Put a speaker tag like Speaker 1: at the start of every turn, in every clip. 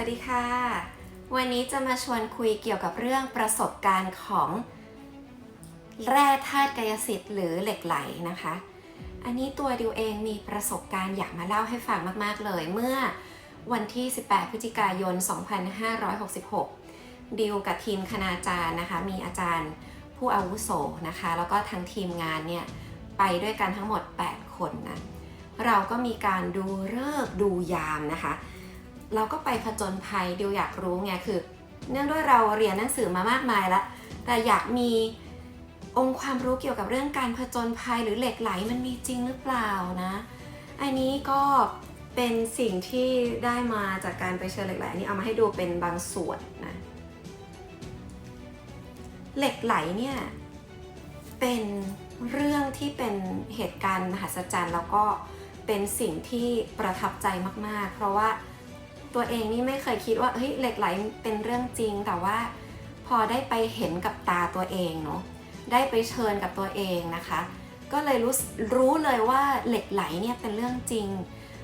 Speaker 1: วัสดีค่ะ วันนี้จะมาชวนคุยเกี่ยวกับเรื่องประสบการณ์ของแร่ธาตุกายสิทธิ์หรือเหล็กไหลนะคะ อันนี้ตัวดิวเองมีประสบการณ์อยากมาเล่าให้ฟังมาก ๆ เลย เมื่อวันที่ 18 พฤศจิกายน 2566 ดิวกับทีมคณาจารย์นะคะ มีอาจารย์ผู้อาวุโสนะคะ แล้วก็ทางทีมงานเนี่ย ไปด้วยกันทั้งหมด 8 คนนะ เราก็มีการดูเลิกดูยามนะคะ เราก็ไปผจญภัยดิวอยากรู้ไงคือ เนื่องด้วยเราเรียนหนังสือมามากมายแล้ว แต่อยากมีองค์ความรู้เกี่ยวกับเรื่องการผจญภัยหรือเหล็กไหลมันมีจริงหรือเปล่านะอันนี้ก็เป็นสิ่งที่ได้มาจากการไปเชิญเหล็กไหลนนี้เอามาให้ดูเป็นบางส่วนนะเหล็กไหลเนี่ยเป็นเรื่องที่เป็นเหตุการณ์มหัศจรรย์ แล้วก็เป็นสิ่งที่ประทับใจมาก ๆ เพราะว่า ตัวเองนี่ไม่เคยคิดว่าเฮ้ยเหล็กไหลเป็นเรื่องจริง แต่ว่าพอได้ไปเห็นกับตาตัวเองเนาะได้ไปเชิญกับตัวเองนะคะ ก็เลยรู้รู้เลยว่าเหล็กไหลเนี่ยเป็นเรื่องจริง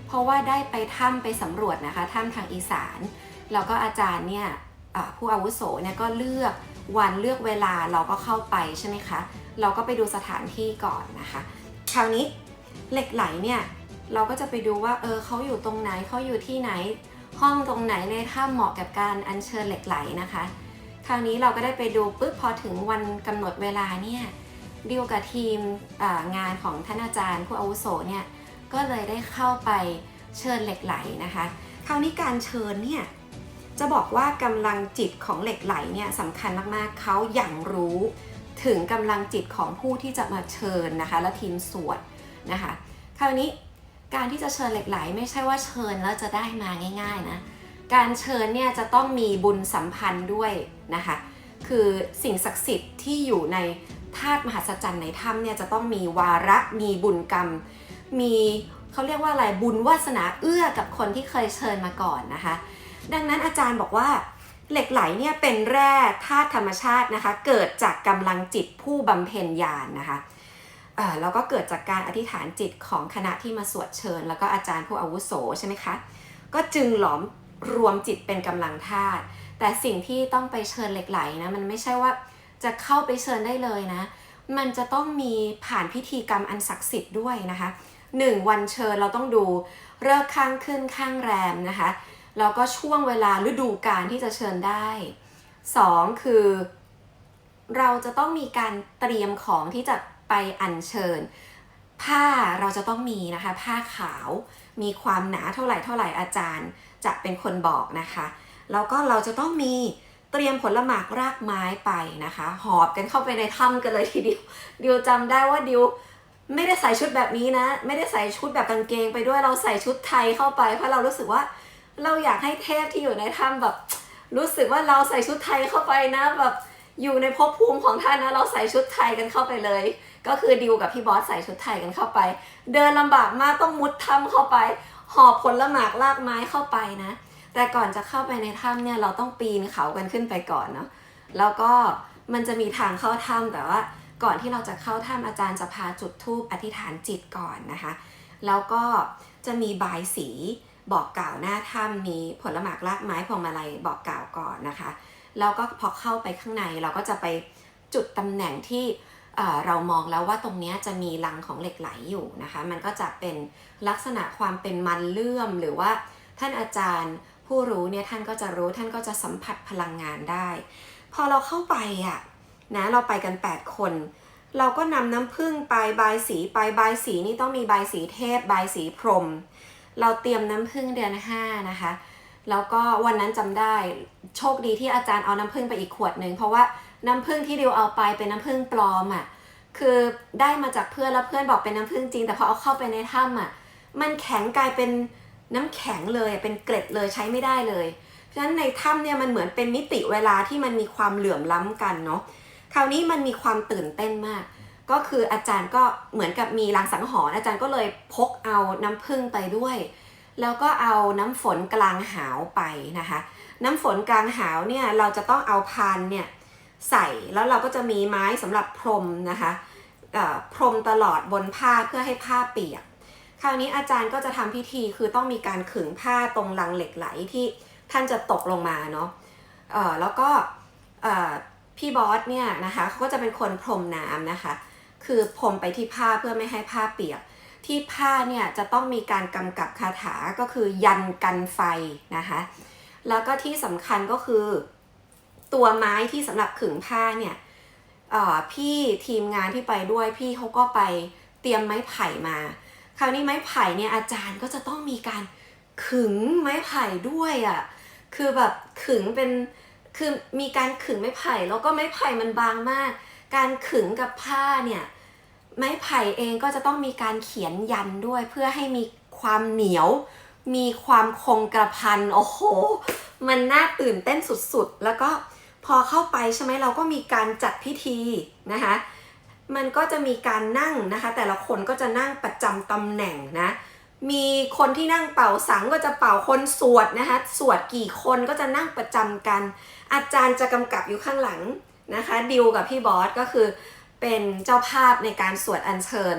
Speaker 1: เพราะว่าได้ไปถ้ำไปสำรวจนะคะถ้ำทางอีสานแล้วก็อาจารย์เนี่ยผู้อาวุโสเนี่ยก็เลือกวันเลือกเวลาเราก็เข้าไปใช่ไหมคะเราก็ไปดูสถานที่ก่อนนะคะ คราวนี้เหล็กไหลเนี่ยเราก็จะไปดูว่าเออเขาอยู่ตรงไหนเขาอยู่ที่ไหน ห้องตรงไหนในถ้ำเหมาะกับการอัญเชิญเหล็กไหลนะคะ คราวนี้เราก็ได้ไปดูปุ๊บพอถึงวันกำหนดเวลาเนี่ยดิวกับทีมงานของท่านอาจารย์ผู้อาวุโสเนี่ยก็เลยได้เข้าไปเชิญเหล็กไหลนะคะ คราวนี้การเชิญเนี่ยจะบอกว่ากำลังจิตของเหล็กไหลเนี่ยสำคัญมากๆเขาอย่างรู้ถึงกำลังจิตของผู้ที่จะมาเชิญนะคะ และทีมสวดนะคะ คราวนี้ การที่จะเชิญเหล็กไหล ไม่ใช่ว่าเชิญแล้วจะได้มาง่าย ๆนะ การเชิญเนี่ยจะต้องมีบุญสัมพันธ์ด้วยนะคะ คือสิ่งศักดิ์สิทธิ์ที่อยู่ในธาตุมหัศจรรย์ในถ้ำเนี่ยจะต้องมีวาระมีบุญกรรม มีเขาเรียกว่าอะไรบุญวาสนาเอื้อกับคนที่เคยเชิญมาก่อนนะคะ ดังนั้นอาจารย์บอกว่าเหล็กไหลเนี่ยเป็นแร่ธาตุธรรมชาตินะคะ เกิดจากกำลังจิตผู้บำเพ็ญญาณนะคะ แล้วก็เกิดจากการอธิษฐานจิตของคณะที่มาสวดเชิญ แล้วก็อาจารย์ผู้อาวุโสใช่ไหมคะ ก็จึงหลอมรวมจิตเป็นกำลังธาตุแต่สิ่งที่ต้องไปเชิญเหล็กไหลนะมันไม่ใช่ว่าจะเข้าไปเชิญได้เลยนะ มันจะต้องมีผ่านพิธีกรรมอันศักดิ์สิทธิ์ด้วยนะคะหนึ่งวันเชิญเราต้องดูเลิกข้างขึ้นข้างแรมนะคะแล้วก็ช่วงเวลาฤดูกาลที่จะเชิญได้สองคือ เราจะต้องมีการเตรียมของที่จะ ไปอัญเชิญ ผ้าเราจะต้องมีนะคะ ผ้าขาวมีความหนาเท่าไหร่เท่าไหร่อาจารย์จะเป็นคนบอกนะคะ แล้วก็เราจะต้องมีเตรียมผลหมากรากไม้ไปนะคะ หอบกันเข้าไปในถ้ำกันเลยทีเดียวดิวจำได้ว่าดิวไม่ได้ใส่ชุดแบบนี้นะ ไม่ได้ใส่ชุดแบบกางเกงไปด้วยเราใส่ชุดไทยเข้าไป เพราะเรารู้สึกว่าเราอยากให้เทพที่อยู่ในถ้ำแบบ รู้สึกว่าเราใส่ชุดไทยเข้าไปนะแบบอยู่ในภพภูมิของท่านนะเราใส่ชุดไทยกันเข้าไปเลย ก็คือดิวกับพี่บอสใส่ชุดไทยกันเข้าไป เดินลำบากมากต้องมุดถ้ำเข้าไป หอบผลละหมากลากไม้เข้าไปนะ แต่ก่อนจะเข้าไปในถ้ำเนี่ยเราต้องปีนเขากันขึ้นไปก่อนเนาะแล้วก็มันจะมีทางเข้าถ้ำแต่ว่า ก่อนที่เราจะเข้าถ้ำอาจารย์จะพาจุดธูปอธิษฐานจิตก่อนนะคะ แล้วก็จะมีบายสีบอกกล่าวหน้าถ้ำมีผลหมากลากไม้พวงมาลัยบอกกล่าวก่อนนะคะ แล้วก็พอเข้าไปข้างในเราก็จะไปจุดตำแหน่งที่ เรามองแล้วว่าตรงนี้จะมีรังของเหล็กไหลอยู่นะคะ มันก็จะเป็นลักษณะความเป็นมันเลื่อม หรือว่าท่านอาจารย์ผู้รู้เนี่ยท่านก็จะรู้ท่านก็จะสัมผัสพลังงานได้ พอเราเข้าไปอะนะเราไปกัน 8 คน เราก็นำน้ำผึ้งไปบายสีไปบายสีนี่ต้องมีบายสีเทพบายสีพรหมเราเตรียมน้ำผึ้งเดือน5นะคะแล้วก็วันนั้นจำได้โชคดีที่อาจารย์เอาน้ำผึ้งไปอีกขวดหนึ่งเพราะว่าน้ำผึ้งที่ดิวเอาไปเป็นน้ำผึ้งปลอมอะ่ะ คือได้มาจากเพื่อนแล้วเพื่อนบอกเป็นน้ำผึ้งจริง แต่พอเอาเข้าไปในถ้ำอะมันแข็งกลายเป็นน้ำแข็งเลยเป็นเกล็ดเลยใช้ไม่ได้เลย เพราะฉะนั้นในถ้ำเนี่ยมันเหมือนเป็นมิติเวลาที่มันมีความเหลื่อมล้ำกันเนาะคราวนี้มันมีความตื่นเต้นมาก ก็คืออาจารย์ก็เหมือนกับมีรางสังหรณ์อาจารย์ก็เลยพกเอาน้ำผึ้งไปด้วย แล้วก็เอาน้ำฝนกลางหาวไปนะคะ น้ำฝนกลางหาวเนี่ยเราจะต้องเอาพานเนี่ย ใส่แล้วเราก็จะมีไม้สำหรับพรมนะคะพรมตลอดบนผ้าเพื่อให้ผ้าเปียก คราวนี้อาจารย์ก็จะทำพิธีคือต้องมีการขึงผ้าตรงลังเหล็กไหลที่ท่านจะตกลงมาเนาะแล้วก็พี่บอสเนี่ยนะคะเขาก็จะเป็นคนพรมน้ำนะคะ คือพรมไปที่ผ้าเพื่อไม่ให้ผ้าเปียก ที่ผ้าเนี่ยจะต้องมีการกำกับคาถาก็คือยันกันไฟนะคะ แล้วก็ที่สำคัญก็คือ ตัวไม้ที่สำหรับขึงผ้าเนี่ยพี่ทีมงานที่ไปด้วยพี่เขาก็ไปเตรียมไม้ไผ่มา คราวนี้ไม้ไผ่เนี่ยอาจารย์ก็จะต้องมีการขึงไม้ไผ่ด้วยอะ่ะคือแบบขึงเป็นคือมีการขึงไม้ไผ่แล้วก็ไม้ไผ่มันบางมาก การขึงกับผ้าเนี่ยไม้ไผ่เองก็จะต้องมีการเขียนยันด้วยเพื่อให้มีความเหนียว มีความคงกระพันโอ้โห มันน่าตื่นเต้นสุดๆ แล้วก็ พอเข้าไปใช่ไหมเราก็มีการจัดพิธีนะคะมันก็จะมีการนั่งนะคะ แต่ละคนก็จะนั่งประจำตำแหน่งนะมีคนที่นั่งเป่าสังก็จะเป่าคนสวดนะคะสวดกี่คนก็จะนั่งประจำกัน อาจารย์จะกำกับอยู่ข้างหลังนะคะดิวกับพี่บอสก็คือเป็นเจ้าภาพในการสวดอัญเชิญ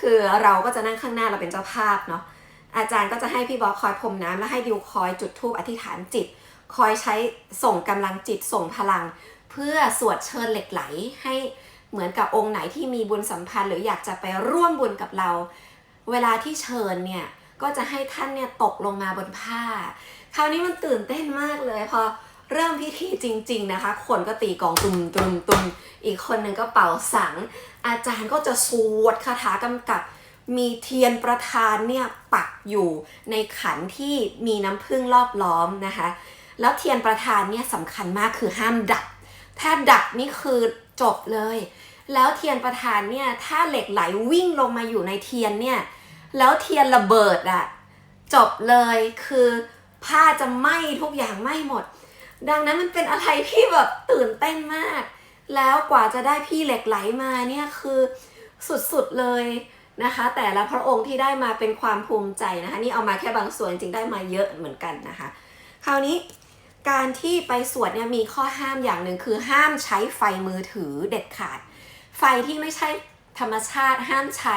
Speaker 1: คือเราก็จะนั่งข้างหน้าเราเป็นเจ้าภาพเนาะอาจารย์ก็จะให้พี่บอสคอยพรมน้ำและให้ดิวคอยจุดธูปอธิษฐานจิต คอยใช้ส่งกำลังจิตส่งพลัง เพื่อสวดเชิญเหล็กไหลให้เหมือนกับองค์ไหนที่มีบุญสัมพันธ์ หรืออยากจะไปร่วมบุญกับเรา เวลาที่เชิญเนี่ยก็จะให้ท่านเนี่ยตกลงมาบนผ้า คราวนี้มันตื่นเต้นมากเลยพอเริ่มพิธีจริง ๆนะคะ คนก็ตีกลองตุมตุมตุมอีกคนหนึ่งก็เป่าสัง อาจารย์ก็จะสวดคาถากำกับ มีเทียนประธานเนี่ยปักอยู่ในขันที่มีน้ำผึ้งรอบล้อมนะคะ แล้วเทียนประธานเนี่ยสำคัญมากคือห้ามดับ ถ้าดับนี่คือจบเลย แล้วเทียนประธานเนี่ยถ้าเหล็กไหลวิ่งลงมาอยู่ในเทียนเนี่ยแล้วเทียนระเบิดอะจบเลยคือผ้าจะไหม้ทุกอย่างไหม้หมด ดังนั้นมันเป็นอะไรที่แบบตื่นเต้นมาก แล้วกว่าจะได้พี่เหล็กไหลมาเนี่ยคือสุดๆเลยนะคะ แต่ละพระองค์ที่ได้มาเป็นความภูมิใจนะคะ นี่เอามาแค่บางส่วนจริงๆได้มาเยอะเหมือนกันนะคะ คราวนี้การที่ไปสวดเนี่ยมีข้อห้ามอย่างหนึ่งคือห้ามใช้ไฟมือถือเด็ดขาด ไฟที่ไม่ใช่ธรรมชาติห้ามใช้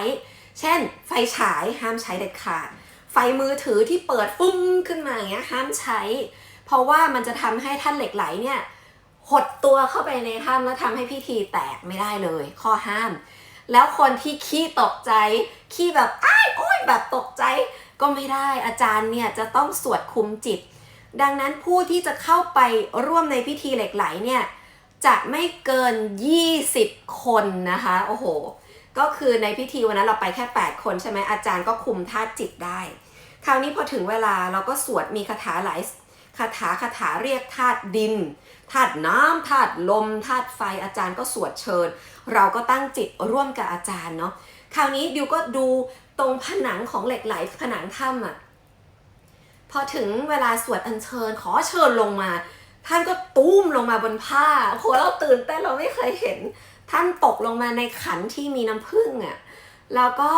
Speaker 1: เช่น ไฟฉายห้ามใช้เด็ดขาด ไฟมือถือที่เปิดฟุ้งขึ้นมาอย่างเงี้ยห้ามใช้ เพราะว่ามันจะทำให้ท่านเหล็กไหลเนี่ยหดตัวเข้าไปในถ้ำแล้วทำให้พิธีแตกไม่ได้เลย ข้อห้าม แล้วคนที่ขี้ตกใจขี้แบบอ้ายโอ้ยแบบตกใจก็ไม่ได้อาจารย์เนี่ยจะต้องสวดคุมจิต ดังนั้นผู้ที่จะเข้าไปร่วมในพิธีเหล็กไหลเนี่ยจะไม่เกิน 20 คนนะคะ โอ้โห ก็คือในพิธีวันนั้นเราไปแค่ 8 คนใช่ไหมอาจารย์ก็คุมธาตุจิตได้ คราวนี้พอถึงเวลาเราก็สวดมีคาถาหลายคาถาคาถาเรียกธาตุดินธาตุน้ำธาตุลมธาตุไฟอาจารย์ก็สวดเชิญ เราก็ตั้งจิตร่วมกับอาจารย์เนาะคราวนี้ดิวก็ดูตรงผนังของเหล็กไหลผนังถ้ำอะพ อถึงเวลาสวดอัญเชิญขอเชิญลงมา ท่านก็ตุ้มลงมาบนผ้าโอ้โหเราตื่นเต้นเราไม่เคยเห็น ท่านตกลงมาในขันที่มีน้ำผึ้งอะ่ะแล้วก็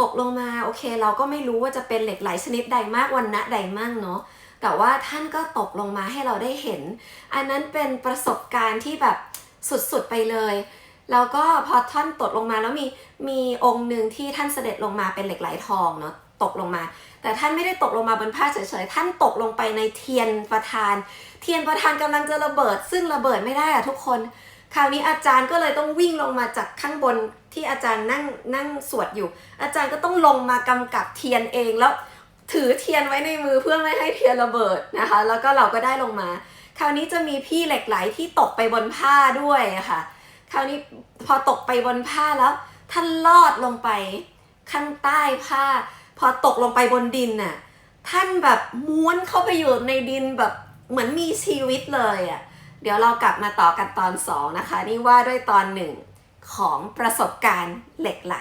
Speaker 1: ตกลงมาโอเค เราก็ไม่รู้ว่าจะเป็นเหล็กไหลชนิดใดมากวันณะใดมั่งเนาะแต่ว่าท่านก็ตกลงมาให้เราได้เห็น อันนั้นเป็นประสบการณ์ที่แบบสุดๆไปเลยแล้วก็พอท่านตกลงมาแล้วมีมีองค์หนึ่งที่ท่านเสด็จลงมาเป็นเหล็กไหลทองเนาะ ตกลงมา แต่ท่านไม่ได้ตกลงมาบนผ้าเฉยๆ ท่านตกลงไปในเทียนประธาน เทียนประธานกำลังจะระเบิด ซึ่งระเบิดไม่ได้อะทุกคน คราวนี้อาจารย์ก็เลยต้องวิ่งลงมาจากข้างบนที่อาจารย์นั่งนั่งสวดอยู่ อาจารย์ก็ต้องลงมากำกับเทียนเองแล้วถือเทียนไว้ในมือเพื่อไม่ให้เทียนระเบิดนะคะ แล้วก็เราก็ได้ลงมา คราวนี้จะมีพี่เหล็กไหลที่ตกไปบนผ้าด้วยะค่ะ คราวนี้พอตกไปบนผ้าแล้ว ท่านลอดลงไปข้างใต้ผ้า พอตกลงไปบนดินน่ะท่านแบบม้วนเข้าไปอยู่ในดินแบบเหมือนมีชีวิตเลยอะ่ะเดี๋ยวเรากลับมาต่อกันตอนสองนะคะ นี่ว่าด้วยตอนหนึ่งของประสบการณ์เหล็กไหล